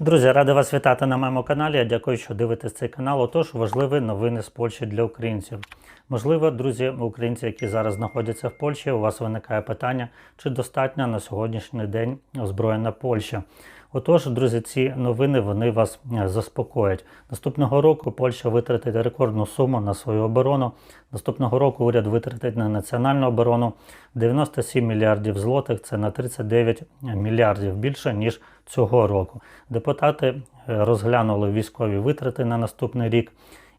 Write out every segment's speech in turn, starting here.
Друзі, радий вас вітати на моєму каналі. Я дякую, що дивитесь цей канал. Отож, важливі новини з Польщі для українців. Можливо, друзі, українці, які зараз знаходяться в Польщі, у вас виникає питання, чи достатньо на сьогоднішній день озброєна Польща. Отож, друзі, ці новини вони вас е, заспокоять. Наступного року Польща витратить рекордну суму на свою оборону. Наступного року уряд витратить на національну оборону 97 мільярдів злотих. Це на 39 мільярдів більше ніж цього року. Депутати е, розглянули військові витрати на наступний рік.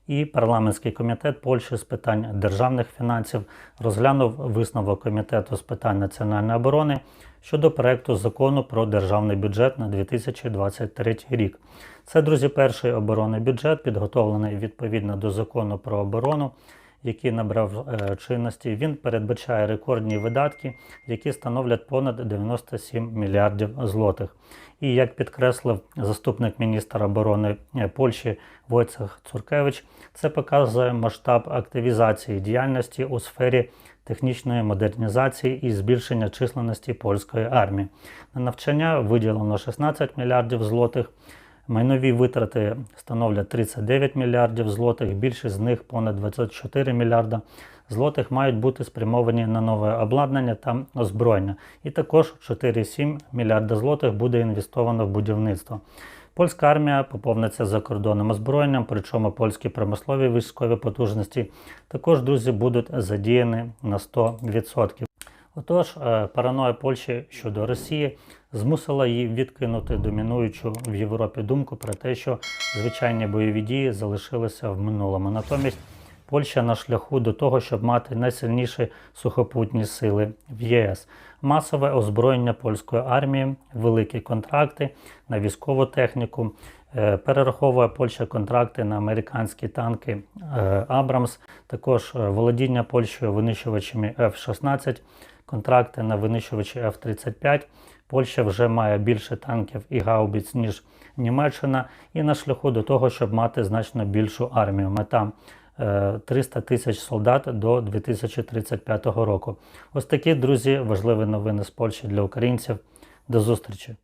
І парламентський комітет Польщі з питань державних фінансів розглянув висновок комітету з питань національної оборони щодо проекту закону про державний бюджет на 2023 рік. Це, друзі, перший оборонний бюджет, підготовлений відповідно до закону про оборону, який набрав е, чинності. Він передбачає рекордні видатки, які становлять понад 97 мільярдів злотих. І як підкреслив заступник міністра оборони е, Польщі Войцех Цуркевич, це показує масштаб активізації діяльності у сфері технічної модернізації і збільшення численності польської армії. На навчання виділено 16 мільярдів злотих. Майнові витрати становлять 39 мільярдів злотих, більшість з них понад 24 мільярда злотих мають бути спрямовані на нове обладнання та озброєння. І також 4,7 мільярда злотих буде інвестовано в будівництво. Польська армія поповниться закордонним озброєнням, причому польські промислові військові потужності також, друзі, будуть задіяні на 100%. Отож, е, параноя Польщі щодо Росії змусила її відкинути домінуючу в Європі думку про те, що звичайні бойові дії залишилися в минулому. Натомість Польща на шляху до того, щоб мати найсильніші сухопутні сили в ЄС, масове озброєння польської армії, великі контракти на військову техніку. Е, Перераховує Польща контракти на американські танки е, Абрамс, також володіння Польщею винищувачами F-16, контракти на винищувачі F-35. Польща вже має більше танків і гаубиць, ніж Німеччина, і на шляху до того, щоб мати значно більшу армію. Мета 300 тисяч солдат до 2035 року. Ось такі, друзі, важливі новини з Польщі для українців. До зустрічі!